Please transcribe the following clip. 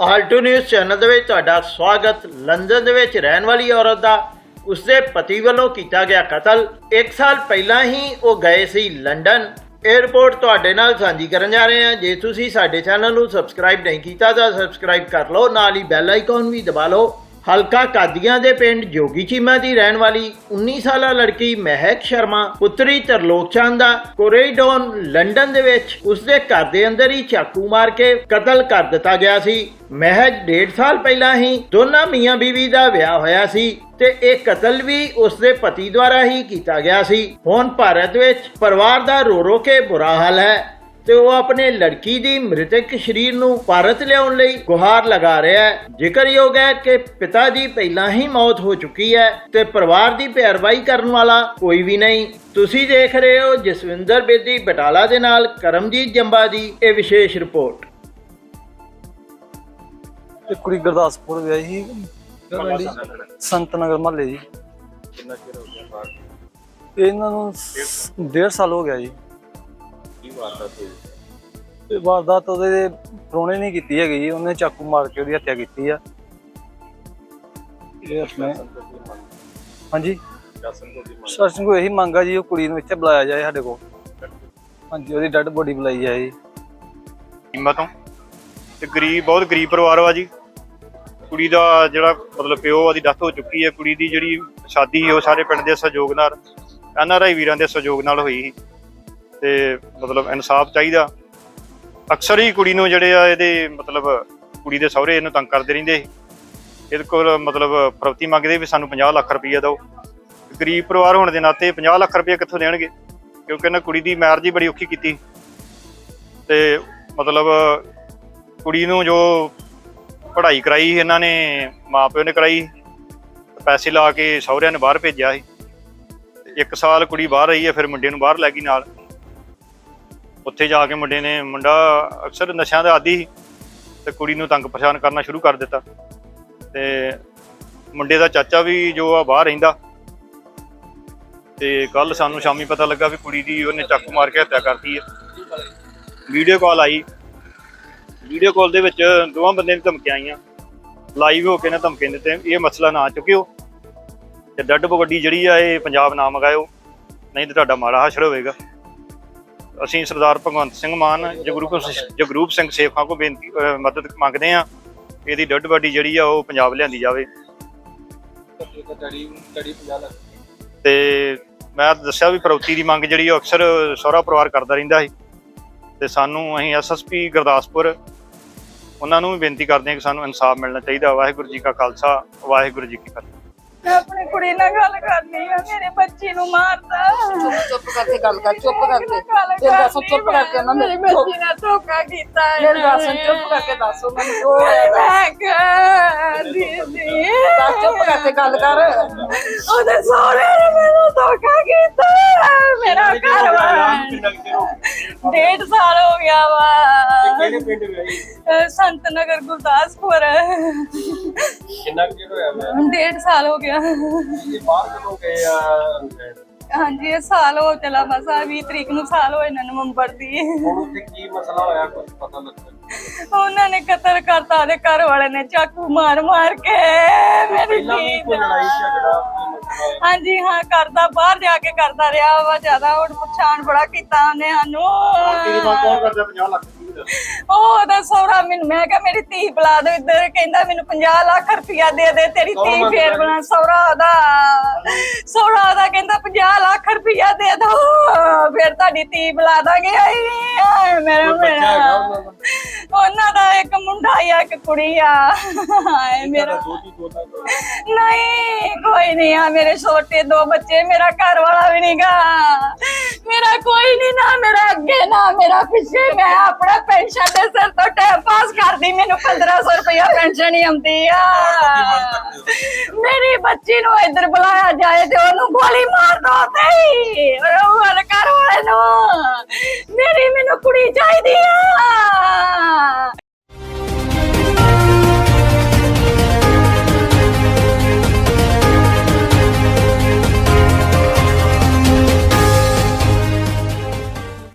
Paltu news channel ਦੇ ਵਿੱਚ ਤੁਹਾਡਾ ਸਵਾਗਤ। ਲੰਡਨ ਦੇ ਵਿੱਚ ਰਹਿਣ ਵਾਲੀ ਔਰਤ ਦਾ ਉਸਦੇ ਪਤੀ ਵੱਲੋਂ ਕੀਤਾ ਗਿਆ ਕਤਲ। 1 ਸਾਲ ਪਹਿਲਾਂ ਹੀ ਉਹ ਗਏ ਸੀ ਲੰਡਨ। ਇਹ ਤੁਹਾਡੇ ਨਾਲ ਸਾਂਝੀ ਕਰਨ ਜਾ ਰਹੇ ਹਾਂ। ਜੇ ਤੁਸੀਂ ਸਾਡੇ ਚੈਨਲ ਨੂੰ ਸਬਸਕ੍ਰਾਈਬ ਨਹੀਂ ਕੀਤਾ ਤਾਂ ਸਬਸਕ੍ਰਾਈਬ ਕਰ ਲਓ। ਨਾਲ ਹੀ ਬੈਲ ਆਈਕਨ ਵੀ ਦਬਾ ਲਓ। ਹਲਕਾ ਕਾਦੀਆਂ ਦੇ ਪਿੰਡ ਜੋਗੀ ਚੀਮਾ ਦੀ ਰਹਿਣ ਵਾਲੀ 19 ਸਾਲਾ ਲੜਕੀ ਮਹਿਕ ਸ਼ਰਮਾ ਪੁੱਤਰੀ ਤਰਲੋਕ ਚੰਦ ਦਾ ਕੋਰੇਡੋਨ ਲੰਡਨ ਦੇ ਵਿੱਚ ਉਸਦੇ ਘਰ ਦੇ ਅੰਦਰ ਹੀ ਚਾਕੂ ਮਾਰ ਕੇ ਕਤਲ ਕਰ ਦਿੱਤਾ ਗਿਆ ਸੀ। ਮਹਿਜ 1.5 ਸਾਲ ਪਹਿਲਾਂ ਹੀ ਦੋਨਾਂ ਮੀਆਂ ਬੀਵੀ ਦਾ ਵਿਆਹ ਹੋਇਆ ਸੀ ਤੇ ਇਹ ਕਤਲ ਵੀ ਉਸਦੇ ਪਤੀ ਦੁਆਰਾ ਹੀ ਕੀਤਾ ਗਿਆ ਸੀ। ਹੁਣ ਭਾਰਤ ਵਿੱਚ ਪਰਿਵਾਰ ਦਾ ਰੋ ਰੋ ਕੇ ਬੁਰਾ ਹਾਲ ਹੈ। ਤੇ ਉਹ ਆਪਣੇ ਲੜਕੀ ਦੀ ਮ੍ਰਿਤਕ ਸ਼ਰੀਰ ਨੂੰ ਭਾਰਤ ਲਿਆਉਣ ਲਈ ਗੁਹਾਰ ਲਗਾ ਰਿਹਾ ਹੈ। ਜ਼ਿਕਰਯੋਗ ਹੈ ਕਿ ਪਿਤਾ ਦੀ ਪਹਿਲਾਂ ਹੀ ਮੌਤ ਹੋ ਚੁੱਕੀ ਹੈ ਤੇ ਪਰਿਵਾਰ ਦੀ ਪੈਰਵਾਈ ਕਰਨ ਵਾਲਾ ਕੋਈ ਵੀ ਨਹੀਂ। ਤੁਸੀਂ ਦੇਖ ਰਹੇ ਹੋ ਜਸਵਿੰਦਰ ਬੇਦੀ ਬਟਾਲਾ ਦੇ ਨਾਲ ਕਰਮਜੀਤ ਜੰਬਾ ਦੀ ਇਹ ਵਿਸ਼ੇਸ਼ ਰਿਪੋਰਟ। ਇਹ ਕੁੜੀ ਗੁਰਦਾਸਪੁਰ ਵਿਆਹੀ ਸੀ। ਸੰਤ ਨਗਰ ਮਹੱਲੇ ਜੀ ਕਿੰਨਾ ਚਿਰ ਹੋ ਗਿਆ ਬਾਹਰ? ਤੇ ਇਹਨਾਂ ਨੂੰ ਸ- ਡੇਢ ਸਾਲ ਹੋ ਗਿਆ ਜੀ। ਕੀ ਵਾਰਦਾਤ ਹੋਈ? ਤੇ ਵਾਰਦਾਤ ਉਹਦੇ ਪ੍ਰਾਹੁਣੇ ਨੇ ਕੀਤੀ ਹੈਗੀ ਜੀ ਉਹਨੇ ਚਾਕੂ ਮਾਰ ਕੇ ਉਹਦੀ ਹੱਤਿਆ ਕੀਤੀ ਆ। ਇਹ ਆਪਣੇ ਹਾਂਜੀ? ਸ਼ਾਸਨ ਤੋਂ ਕੀ ਇਹੀ ਮੰਗ ਆ ਜੀ ਉਹ ਕੁੜੀ ਨੂੰ ਇੱਥੇ ਬੁਲਾਇਆ ਜਾਏ ਸਾਡੇ ਕੋਲ। ਹਾਂਜੀ ਉਹਦੀ ਡੈਡ ਬੋਡੀ ਬੁਲਾਈ ਜਾਏ। ਜੀ ਹਿੰਮਤ ਤੋਂ ਤੇ ਗਰੀਬ ਬਹੁਤ ਗਰੀਬ ਪਰਿਵਾਰ ਵਾ ਜੀ। ਕੁੜੀ ਦਾ ਜਿਹੜਾ ਮਤਲਬ ਪਿਓ ਉਹਦੀ ਡੈਥ ਹੋ ਚੁੱਕੀ ਹੈ ਕੁੜੀ ਦੀ ਜਿਹੜੀ ਸ਼ਾਦੀ ਉਹ ਸਾਰੇ ਪਿੰਡ ਦੇ ਸਹਿਯੋਗ ਨਾਲ ਐਨਆਰਆਈ ਵੀਰਾਂ ਦੇ ਸਹਿਯੋਗ ਨਾਲ ਹੋਈ ਸੀ। ਤੇ ਮਤਲਬ ਇਨਸਾਫ ਚਾਹੀਦਾ। ਅਕਸਰ ਹੀ ਕੁੜੀ ਨੂੰ ਜਿਹੜੇ ਆ ਇਹਦੇ ਮਤਲਬ ਕੁੜੀ ਦੇ ਸਹੁਰੇ ਇਹਨੂੰ ਤੰਗ ਕਰਦੇ ਰਹਿੰਦੇ ਸੀ। ਇਹਦੇ ਕੋਲ ਮਤਲਬ ਪ੍ਰਵਤੀ ਮੰਗਦੇ ਵੀ ਸਾਨੂੰ 50 ਲੱਖ ਰੁਪਈਆ ਦਿਓ। ਗਰੀਬ ਪਰਿਵਾਰ ਹੋਣ ਦੇ ਨਾਤੇ 50 ਲੱਖ ਰੁਪਈਆ ਕਿੱਥੋਂ ਦੇਣਗੇ? ਕਿਉਂਕਿ ਇਹਨਾਂ ਕੁੜੀ ਦੀ ਮੈਰਿਜ ਹੀ ਬੜੀ ਔਖੀ ਕੀਤੀ। ਤੇ ਮਤਲਬ ਕੁੜੀ ਨੂੰ ਜੋ ਪੜ੍ਹਾਈ ਕਰਾਈ ਇਹਨਾਂ ਨੇ ਮਾਪਿਓ ਨੇ ਕਰਾਈ। ਪੈਸੇ ਲਾ ਕੇ ਸਹੁਰਿਆਂ ਨੇ ਬਾਹਰ ਭੇਜਿਆ ਸੀ। ਤੇ ਇੱਕ ਸਾਲ ਕੁੜੀ ਬਾਹਰ ਰਹੀ ਹੈ, ਫਿਰ ਮੁੰਡੇ ਨੂੰ ਬਾਹਰ ਲੈ ਗਈ ਨਾਲ। ਉੱਥੇ ਜਾ ਕੇ ਮੁੰਡੇ ਨੇ ਮੁੰਡਾ ਅਕਸਰ ਨਸ਼ਿਆਂ ਦਾ ਆਦੀ ਸੀ ਤੇ ਕੁੜੀ ਨੂੰ ਤੰਗ ਪਰੇਸ਼ਾਨ ਕਰਨਾ ਸ਼ੁਰੂ ਕਰ ਦਿੱਤਾ। ਤੇ ਮੁੰਡੇ ਦਾ ਚਾਚਾ ਵੀ ਜੋ ਆ ਬਾਹਰ ਰਹਿੰਦਾ। ਤੇ ਕੱਲ ਸਾਨੂੰ ਸ਼ਾਮੀ ਪਤਾ ਲੱਗਾ ਵੀ ਕੁੜੀ ਦੀ ਉਹਨੇ ਚਾਕੂ ਮਾਰ ਕੇ ਹੱਤਿਆ ਕਰਤੀ ਹੈ। ਵੀਡੀਓ ਕਾਲ ਆਈ। ਵੀਡੀਓ ਕਾਲ ਦੇ ਵਿੱਚ ਦੋਵਾਂ ਬੰਦਿਆਂ ਦੀ ਧਮਕੀਆਂ ਆਈਆਂ। ਲਾਈਵ ਹੋ ਕੇ ਨਾ ਧਮਕੀ ਦਿੱਤੇ ਇਹ ਮਸਲਾ ਨਾ ਚੁੱਕਿਓ। ਤੇ ਡੱਡ ਬਗੱਡੀ ਜਿਹੜੀ ਆ, ਇਹ ਪੰਜਾਬ ਨਾ ਮਗਾਇਓ ਨਹੀਂ ਤਾਂ ਤੁਹਾਡਾ ਮਾੜਾ ਹਸ਼ਰ ਹੋਵੇਗਾ। ਅਸੀਂ ਸਰਦਾਰ ਭਗਵੰਤ ਸਿੰਘ ਮਾਨ ਜਗਰੂਪ ਜਗਰੂਪ ਸਿੰਘ ਸੇਖਾਂ ਕੋ ਬੇਨਤੀ ਮਦਦ ਮੰਗਦੇ ਆ ਇਹਦੀ ਡੱਡ ਬਾਡੀ ਜਿਹੜੀ ਆ ਉਹ ਪੰਜਾਬ ਲਿਆਂਦੀ ਜਾਵੇ। ਡੜੀ ਡੜੀ 50 ਲੱਖ ਤੇ ਮੈਂ ਦੱਸਿਆ ਵੀ ਪ੍ਰਵਤੀ ਦੀ ਮੰਗ ਜਿਹੜੀ ਉਹ ਅਕਸਰ ਸਹੁਰਾ ਪਰਿਵਾਰ ਕਰਦਾ ਰਹਿੰਦਾ ਸੀ। ਤੇ ਸਾਨੂੰ ਅਸੀਂ ਐਸਐਸਪੀ ਗੁਰਦਾਸਪੁਰ, ਉਹਨਾਂ ਨੂੰ ਵੀ ਬੇਨਤੀ ਕਰਦੇ ਹਾਂ ਕਿ ਸਾਨੂੰ ਇਨਸਾਫ ਮਿਲਣਾ ਚਾਹੀਦਾ। ਵਾਹਿਗੁਰੂ ਜੀ ਕਾ ਖਾਲਸਾ, ਵਾਹਿਗੁਰੂ ਜੀ ਕੀ ਫਤਿਹ। ਮੈਂ ਆਪਣੀ ਕੁੜੀ ਨਾਲ ਗੱਲ ਕਰਨੀ ਆ ਮੇਰੇ ਬੱਚੀ ਨੂੰ ਮਾਰਦਾ। ਚੁੱਪ ਕਰਕੇ ਗੱਲ ਕਰ ਚੁੱਪ ਕਰਕੇ। ਗੱਲ ਫਿਰ ਦੱਸ ਕਰਨੀ ਚੁੱਪ ਕਰਕੇ ਨਾ ਮੇਰੀ ਮੇਰੇ ਬੱਚੀ ਨਾਲ ਧੋਖਾ ਕੀਤਾ ਹੈ ਮੇਰੇ ਦੱਸ ਚੁੱਪ ਕਰਕੇ ਦੱਸੋ ਮੈਨੂੰ ਜੋ ਹੋਇਆ ਵਾ। ਮੈਂ ਕਿਹਾ ਦੀਦੀ। ਦੱਸ ਚੁੱਪ ਕਰਕੇ ਗੱਲ ਕਰ। ਉਹਦੇ ਸਹੁਰੇ ਨੇ ਮੈਨੂੰ ਧੋਖਾ ਕੀਤਾ। ਮੇਰਾ ਘਰ ਵਾ ਕਿੰਨਾ ਚਿਰ ਹੋ ਗਿਆ ਡੇਢ ਸਾਲ ਹੋ ਗਿਆ ਵਾ। ਕਿਹੜੇ ਪਿੰਡ ਸੰਤ ਨਗਰ ਗੁਰਦਾਸਪੁਰ। ਕਿੰਨਾ ਕੁ ਚਿਰ ਹੋਇਆ ਮੈਂ ਡੇਢ ਸਾਲ ਹੋ ਗਿਆ ਇਹ ਬਾਹਰ ਕਦੋਂ ਗਏ ਆ? ਇੰਗਲੈਂਡ? ਹਾਂਜੀ ਇਹ ਸਾਲ ਹੋ ਚਲਾ ਬਸ ਆ 20 ਤਰੀਕ ਨੂੰ ਸਾਲ ਹੋਏ ਨਾ ਨਵੰਬਰ ਦੀ। ਹੁਣ ਉੱਥੇ ਕੀ ਮਸਲਾ ਹੋਇਆ ਕੁਝ ਪਤਾ ਲੱਗਾ ਉਹਨਾਂ ਨੇ ਕਤਲ ਕਰਤਾ ਦੇ ਘਰ ਵਾਲੇ ਨੇ ਚਾਕੂ ਮਾਰ ਮਾਰ ਕੇ। ਮੇਰੀ ਪਹਿਲਾਂ ਵੀ ਧੀ ਕੋਈ ਦਾ। ਲੜਾਈ ਝਗੜਾ ਕੋਈ ਮਸਲਾ ਹੋਇਆ? ਹਾਂਜੀ ਹਾਂ ਕਰਦਾ ਬਾਹਰ ਜਾ ਕੇ ਕਰਦਾ ਰਿਹਾ ਵਾ ਜ਼ਿਆਦਾ ਹੁਣ ਪਛਾਣ ਬੜਾ ਕੀਤਾ ਉਹਨੇ ਤੇਰੀ ਸਾਨੂੰ ਕੌਣ ਕਰਦਾ? 50 ਲੱਖ ਦੀ। ਸਹੁਰਾ ਮੈਨੂੰ। ਮੈਂ ਕਿਹਾ ਮੇਰੀ ਧੀ ਬੁਲਾ ਦੋ ਇੱਧਰ ਕਹਿੰਦਾ ਮੈਨੂੰ 50 ਲੱਖ ਰੁਪਇਆ ਦੇ ਦੇ ਤੇਰੀ ਧੀ ਫੇਰ? ਬਣਾ ਸਹੁਰਾ ਉਹਦਾ ਸਹੁਰਾ ਉਹਦਾ ਕਹਿੰਦਾ 50 ਲੱਖ ਰੁਪਇਆ ਦੇ ਦੋ। ਫੇਰ ਤੁਹਾਡੀ ਧੀ ਬੁਲਾ ਦਾਂਗੇ। ਆਈ ਮੇਰਾ ਮੇਰਾ ਦਾ। ਉਹਨਾਂ ਦਾ ਇੱਕ ਮੁੰਡਾ ਆ ਇੱਕ ਕੁੜੀ ਆ। ਹਾਏ ਮੇਰਾ। ਦੋਤੀ ਦੋਤਾ ਨਹੀਂ, ਕੋਈ ਨਹੀਂ ਆ ਮੇਰੇ ਛੋਟੇ ਦੋ ਬੱਚੇ, ਮੇਰਾ ਘਰ ਵਾਲਾ ਵੀ ਨਹੀਂਗਾ ਮੇਰਾ ਕੋਈ ਨਹੀਂ ਨਾ, ਮੇਰਾ ਅੱਗੇ ਨਾ, ਮੇਰਾ ਪਿੱਛੇ, ਮੈਂ ਆਪਣਾ ਪੈਨਸ਼ਨ ਦੇ ਸਿਰ ਤੋਂ ਟਾਈਮ ਪਾਸ ਕਰਦੀ, ਮੈਨੂੰ 1500 ਰੁਪਇਆ ਪੈਨਸ਼ਨ ਹੀ ਆਉਂਦੀ ਆ। ਮੇਰੀ ਬੱਚੀ ਨੂੰ ਇੱਧਰ ਬੁਲਾਇਆ ਜਾਏ ਤੇ ਉਹਨੂੰ ਗੋਲੀ ਮਾਰ ਦੋ ਤੇ ਉਹ ਘਰ ਵਾਲੇ ਨੂੰ। ਮੇਰੀ ਮੈਨੂੰ ਕੁੜੀ ਚਾਹੀਦੀ ਆ।